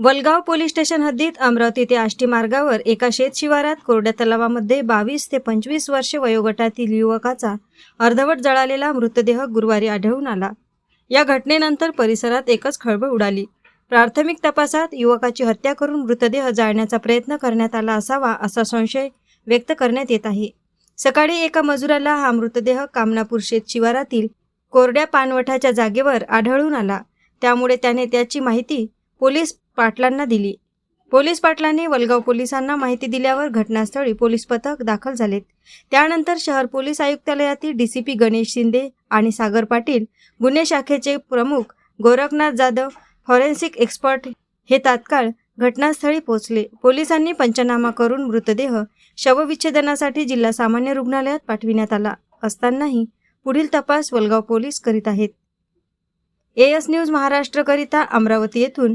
Walgaon police station हद्दीत अमरावती ते आष्टी मार्गावर एका शेत शिवारात कोरड्या तलावामध्ये बावीस ते पंचवीस वर्षे वयोगटातील युवकाचा अर्धवट जळालेला मृतदेह गुरुवारी आढळून आला. या घटनेनंतर परिसरात एकच खळबळ उडाली. प्राथमिक तपासात युवकाची हत्या करून मृतदेह जाळण्याचा प्रयत्न करण्यात आला असावा असा संशय व्यक्त करण्यात येत आहे. सकाळी एका मजुराला हा मृतदेह कामनापूर शेत शिवारातील कोरड्या पानवठाच्या जागेवर आढळून आला. त्यामुळे त्याने त्याची माहिती पोलीस पाटलांना दिली. पोलीस पाटलांनी वलगाव पोलिसांना माहिती दिल्यावर घटनास्थळी पोलीस पथक दाखल झालेत. त्यानंतर शहर पोलीस आयुक्तालयातील डीसीपी गणेश शिंदे आणि सागर पाटील गुन्हे शाखेचे प्रमुख गोरखनाथ जाधव फॉरेन्सिक एक्सपर्ट हे तात्काळ घटनास्थळी पोहोचले. पोलिसांनी पंचनामा करून मृतदेह शवविच्छेदनासाठी जिल्हा सामान्य रुग्णालयात पाठविण्यात आला असतानाही पुढील तपास वलगाव पोलीस करीत आहेत. एएस न्यूज महाराष्ट्रकरिता अमरावती येथून